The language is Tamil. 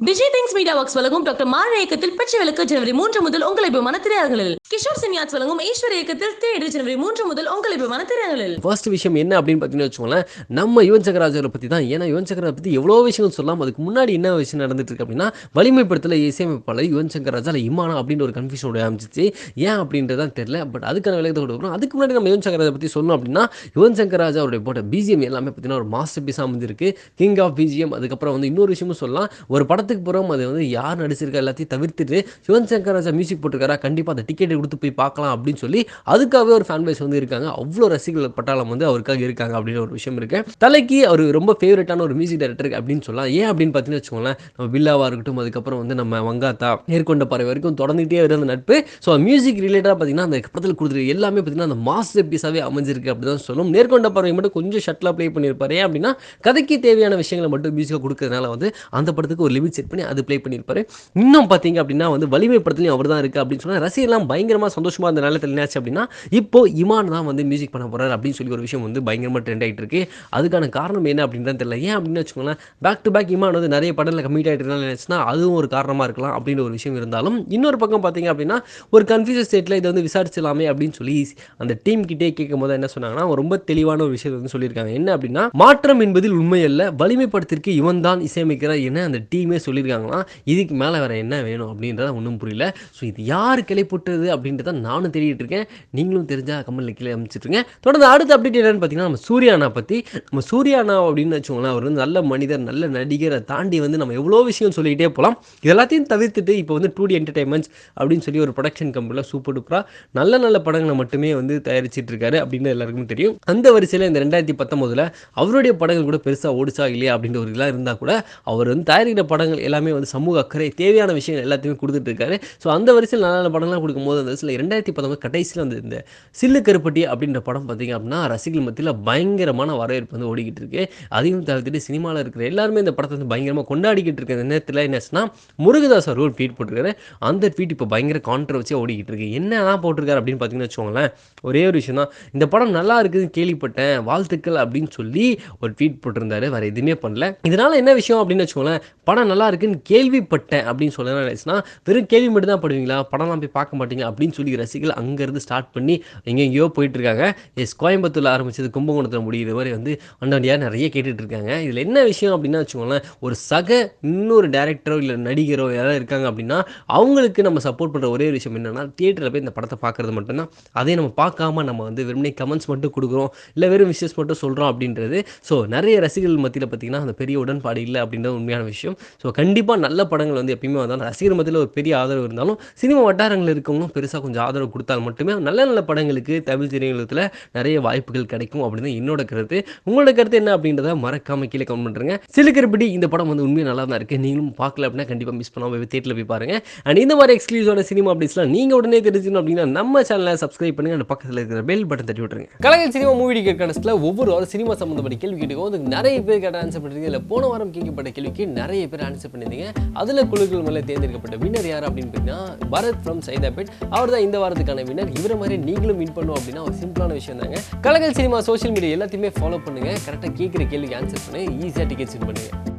விஜய் திங்ஸ் மீடியா ஒர்க்ஸ் வழங்கும் டாக்டர் மாற இயக்கத்தில் பச்சை விளக்கு ஜனவரி மூன்று முதல் உங்களை விமான திரையரங்களில் கிஷோர் சின்யாஸ் வழங்கும் ஈஸ்வர் இயக்கத்தில் தேடி ஜனவரி மூன்று முதல் உங்களை விமான திரையங்களில் ஃபர்ஸ்ட் விஷயம் என்ன அப்படின்னு பார்த்தீங்கன்னு வச்சுக்கோங்களேன் நம்ம யுவன் சங்கராஜரை பற்றி தான். ஏன்னா யுவன் சங்கராஜ் பற்றி எவ்வளோ விஷயங்கள் சொல்லலாம் அதுக்கு முன்னாடி என்ன விஷயம் நடந்துட்டு இருக்கு அப்படின்னா வலிமைப்படுத்தல இசையமைப்பாளர் யுவன் சங்கராஜா இல்லை இமானா அப்படின்ற ஒரு கன்ஃபியூஷனோட அமைச்சிச்சு ஏன் அப்படின்றதான் தெரியல பட் அதுக்கான விளக்கத்தை கொடுக்குறோம் அதுக்கு முன்னாடி நம்ம யுவன் சங்கராஜை பற்றி சொல்லணும் அப்படின்னா யுவன் சங்கராஜா அவருடைய போட்ட பிஜிஎம் எல்லாமே பார்த்தீங்கன்னா ஒரு மாஸ்டர் பீஸாக அமைஞ்சிருக்கு. கிங் ஆஃப் பிஜிஎம் அதுக்கப்புறம் வந்து இன்னொரு விஷயமும் சொல்லலாம். ஒரு படத்துக்கு போகிறோம் அது வந்து யார் நடிச்சிருக்கா எல்லாத்தையும் தவிர்த்துட்டு யுவன் சங்கர் ராஜா மியூசிக் போட்டிருக்காரா கண்டிப்பாக அந்த டிக்கெட் கொடுத்து போய் பார்க்கலாம் அப்படின்னு சொல்லி அதுக்காகவே ஒரு ஃபேன் பேஸ் வந்து இருக்காங்க. அவ்வளோ ரசிகர்கள் பட்டாளம் வந்து அவருக்காக இருக்காங்க அப்படின்னு ஒரு விஷயம் இருக்கு. தலைக்கு அவர் ரொம்ப ஃபேவரட்டான ஒரு மியூசிக் டைரக்டர் அப்படின்னு சொல்லலாம். ஏன் அப்படின்னு பார்த்தீங்கன்னு வச்சுக்கோங்களேன் நம்ம பில்லாவாக இருக்கட்டும் அதுக்கப்புறம் வந்து நம்ம வங்காத்தா நேர்கொண்ட பறவை வரைக்கும் தொடர்ந்துகிட்டே இருந்த நட்பு. ஸோ மியூசிக் ரிலேட்டடாக பார்த்தீங்கன்னா அந்த படத்தில் கொடுத்துருக்கு எல்லாமே பார்த்தீங்கன்னா அந்த மாஸ்டர் பீஸாகவே அமைஞ்சிருக்கு அப்படி தான் சொல்லும் நேர்கொண்ட பறவை மட்டும் கொஞ்சம் ஷட்டிலாக ப்ளே பண்ணியிருப்பாரு ஏன் அப்படின்னா கதைக்கு தேவையான விஷயங்களை மட்டும் மியூசிக்காக கொடுக்கறதுனால வந்து அந்த படத்துக்கு ஒரு லிமிட் செட் பண்ணி அது ப்ளே பண்ணியிருப்பாரு இன்னும் பார்த்தீங்க அப்படின்னா வந்து வலிமை படத்துலையும் அவர் தான் இருக்குது அப்படின்னு சொன்னால் ரசிகர்லாம் பயங்கரமாக சந்தோஷமாக அந்த நேரத்தில் என்னாச்சு அப்படின்னா இப்போ இமான் தான் வந்து மியூசிக் பண்ண போகிறார் அப்படின்னு சொல்லி ஒரு விஷயம் வந்து பயங்கரமாக ட்ரெண்ட் ஆகிட்டு இருக்கு. அதுக்கான காரணம் என்ன அப்படின்னு தெரியல. ஏன் அப்படின்னு வச்சுக்கோங்களேன் பேக் டு பேக் இமான் வந்து நிறைய படத்தில் கம்மிட் ஆகிட்டு நினச்சுன்னா அதுவும் ஒரு காரணமாக இருக்கலாம் அப்படின்ற ஒரு விஷயம் இருந்தாலும் இன்னொரு பக்கம் பார்த்தீங்க அப்படின்னா ஒரு கன்ஃபியூஸ் ஸ்டேட்டில் இதை வந்து விசாரிச்சலாமே அப்படின்னு சொல்லி அந்த டீம் கிட்டே கேட்கும் போது என்ன சொன்னாங்கன்னா ரொம்ப தெளிவான ஒரு விஷயத்தை வந்து சொல்லியிருக்காங்க. என்ன அப்படின்னா மாற்றம் என்பதில் உண்மை அல்ல இவன் தான் இசையமைக்கிறார் என அந்த டீமே சொல்லியிருக்காங்களாம். இதுக்கு மேலே வேற என்ன வேணும் அப்படின்றத ஒன்றும் புரியல. ஸோ இது யார் கிளை போட்டது அப்படின்றத நானும் தெரியிட்டு இருக்கேன் நீங்களும் தெரிஞ்சால் கமெண்ட்ல கீழே அமைச்சிட்ருங்க. தொடர்ந்து அடுத்த அப்டேட் என்னென்னு பார்த்தீங்கன்னா நம்ம சூர்யானா பற்றி நம்ம சூர்யானா அப்படின்னு வச்சுக்கோங்களேன் அவர் வந்து நல்ல மனிதர் நல்ல நடிகரை தாண்டி வந்து நம்ம எவ்வளோ விஷயம் சொல்லிக்கிட்டே போகலாம் இதெல்லாத்தையும் தவிர்த்துட்டு இப்போ வந்து டூ டி என்டர்டைன்மெண்ட்ஸ் அப்படின்னு சொல்லி ஒரு ப்ரொடக்ஷன் கம்பெனியில் சூப்பர் டூப்பராக நல்ல நல்ல படங்களை மட்டுமே வந்து தயாரிச்சிட்டு இருக்காரு அப்படின்னு எல்லாருக்கும் தெரியும். அந்த வரிசையில் இந்த ரெண்டாயிரத்தி பத்தொம்போதில் அவருடைய படங்கள் கூட பெருசாக ஓடிச்சா இல்லையா அப்படின்ற ஒரு இதெல்லாம் இருந்தால் கூட அவர் வந்து தயாரிக்கிற படங்கள் எல்லாமே வந்து சமூக அக்கறை தேவையான விஷயங்கள் எல்லாத்தையுமே கொடுத்துட்டு இருக்காரு ஸோ அந்த வரிசையில் நல்ல நல்ல படங்கள்லாம் கொடுக்கும்போது அந்த வரிசையில் ரெண்டாயிரத்தி பத்தொம்பது கடைசியில் வந்து இந்த சில்லு கருப்பட்டி அப்படின்ற படம் பார்த்தீங்க அப்படின்னா ரசிகர்கள் மத்தியில் பயங்கரமான வரவேற்பு வந்து ஓடிக்கிட்டு இருக்கு. அதையும் தவிர்த்துட்டு சினிமாவில் இருக்கிற எல்லாருமே இந்த படத்தை வந்து பயங்கரமாக கொண்டாடிக்கிட்டு இருக்க நேரத்தில் என்னச்சுன்னா முருகதாஸ் அவர் ஒரு ட்வீட் போட்டிருக்காரு. அந்த ட்வீட் இப்போ பயங்கர கான்ட்ரவர்சியாக ஓடிக்கிட்டு இருக்கு. என்னதான் போட்டிருக்காரு அப்படின்னு பார்த்தீங்கன்னா வச்சுக்கோங்களேன் ஒரே ஒரு விஷயம் தான் இந்த படம் நல்லா இருக்குதுன்னு கேள்விப்பட்டேன் வாழ்த்துக்கள் அப்படின்னு சொல்லி ஒரு ட்வீட் போட்டிருந்தாரு. வேறு எதுவுமே பண்ணல. இதனால என்ன விஷயம் அப்படின்னு வச்சுக்கோங்களேன் படம் நல்லா இருக்குன்னு கேள்விப்பட்டேன் அப்படின்னு சொல்லுன்னா வெறும் கேள்வி மட்டும் தான் படுவீங்களா? படம்லாம் போய் பார்க்க மாட்டீங்க அப்படின்னு அப்படின்னு சொல்லி ரசிகர்கள் அங்கேருந்து ஸ்டார்ட் பண்ணி எங்கெங்கேயோ போயிட்டு இருக்காங்க எஸ் கோயம்புத்தூரில் ஆரம்பிச்சது கும்பகோணத்தில் முடிகிற மாதிரி வந்து அண்டாண்டியாக நிறைய கேட்டுட்டு இருக்காங்க இதில் என்ன விஷயம் அப்படின்னா வச்சுக்கோங்களேன் ஒரு சக இன்னொரு டேரக்டரோ இல்லை நடிகரோ யாராவது இருக்காங்க அப்படின்னா அவங்களுக்கு நம்ம சப்போர்ட் பண்ணுற ஒரே விஷயம் என்னென்னா தியேட்டரில் போய் இந்த படத்தை பார்க்குறது மட்டும்தான். அதே நம்ம பார்க்காம நம்ம வந்து வெறுமனே கமெண்ட்ஸ் மட்டும் கொடுக்குறோம் இல்லை வெறும் விஷயஸ் மட்டும் சொல்கிறோம் அப்படின்றது. ஸோ நிறைய ரசிகர்கள் மத்தியில் பார்த்தீங்கன்னா அந்த பெரிய உடன்பாடு இல்லை அப்படின்றது உண்மையான விஷயம். ஸோ கண்டிப்பாக நல்ல படங்கள் வந்து எப்பயுமே வந்தாலும் ரசிகர் மத்தியில் ஒரு பெரிய ஆதரவு இருந்தாலும் சினிமா வட்டாரங்கள் இருக்கவங்களும் பெருசாக கொஞ்சம் ஆதரவு கொடுத்தால் மட்டுமே நல்ல நல்ல படங்களுக்கு தமிழ் திரையுலகத்தில் நிறைய வாய்ப்புகள் கிடைக்கும் அப்படின்னு என்னோட கருத்து. உங்களோட கருத்து என்ன அப்படின்றத மறக்காம கீழே கமெண்ட் பண்ணுறேங்க சிலுக்கிறபடி இந்த படம் வந்து உண்மையாக நல்லா தான் இருக்குது நீங்களும் பார்க்கல அப்படின்னா கண்டிப்பாக மிஸ் பண்ணாமல் போய் தேட்டரில் போய் பாருங்க. அண்ட் இந்த மாதிரி எக்ஸ்க்ளூசிவான சினிமா அப்டேட்ஸ்லாம் நீங்கள் உடனே தெரிஞ்சுக்கணும் அப்படின்னா நம்ம சேனலை சப்ஸ்கிரைப் பண்ணுங்க. அந்த பக்கத்தில் இருக்கிற பெல் பட்டன் தட்டி விட்டுருங்க. கலைஞர் சினிமா மூவி கேட்கறதுல ஒவ்வொரு வாரம் சினிமா சம்மந்தப்பட்ட கேள்வி கேட்டுக்கோ அதுக்கு நிறைய பேர் கேட்ட ஆன்சர் பண்ணிருக்கீங்க இல்லை போன வாரம் கேட்கப்பட்ட கேள்விக்கு நிறைய பேர் ஆன்சர் பண்ணியிருந்தீங்க. அதில் குழுக்கள் மேலே தேர்ந்தெடுக்கப்பட்ட வின்னர் யார் அப்படின்னு பார்த்தீங்கன்னா பரத் ஃப்ரம் சைதாபேட் அவர் தான் இந்த வாரத்துக்கான வினர் இவரை மாதிரி நீங்களும் வின் பண்ணும் அப்படின்னா ஒரு சிம்பிளான விஷயம் தாங்க. கலகல் சினிமா சோஷியல் மீடியா எல்லாத்தையுமே ஃபாலோ பண்ணுங்க. கரெக்டாக கேட்குற கேள்விக்கு ஆன்சர் பண்ணி. ஈஸியாக டிக்கெட் வின் பண்ணுங்க.